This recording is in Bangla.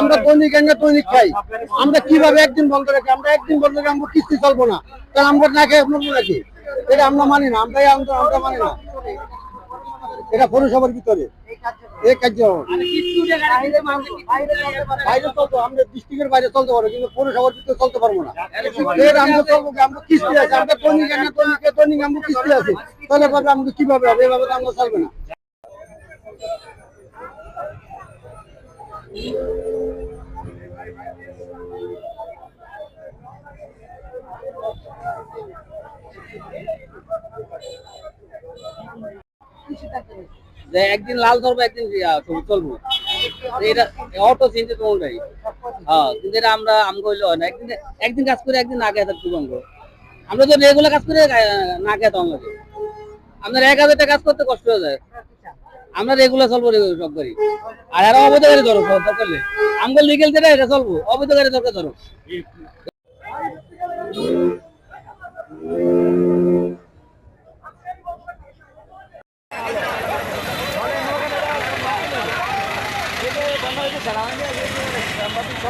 আমরা দৈনিক খাই। আমরা কীভাবে একদিন বন্ধ রাখি? আমরা একদিন আমরা কিস্তি চলবো না। আমরা না খেয়ে নাকি এটা আমরা মানি না আমরা মানি না। এটা পৌরসভার ভিতরে। কার্য বাইরে চলতো আমরা ডিস্ট্রিক্টের বাইরে চলতে পারব, কিন্তু পৌরসভার ভিতরে চলতে পারব না। এর আমরা কিস্তি আছে, আমরা দৈনিক, আমরা কিস্তি আছে। তাহলে ভাবে আমাকে হবে? এভাবে তো আমরা চলবে না। যে একদিন লাল ধরবো, একদিন সবুজ চলবো। এটা অটো চিন্তা তো ওটাই হ্যাঁ কিন্তু এটা আমরা আমগো হইলে হয় না। একদিন একদিন কাজ করে, একদিন না খেয়ে থাকতে আমরা তো রেগুলার কাজ করে না থাকতে লাগে আপনার এক হাজার কাজ করতে কষ্ট হয়ে যায়। আমরা রেগুলার চলবো সব করি। আর এরা অবৈধ গাড়ি ধরো করলে। আমগো লিগেল যেটা, এটা চলবো। অবৈধ গাড়ি ধরো। चलाएंगे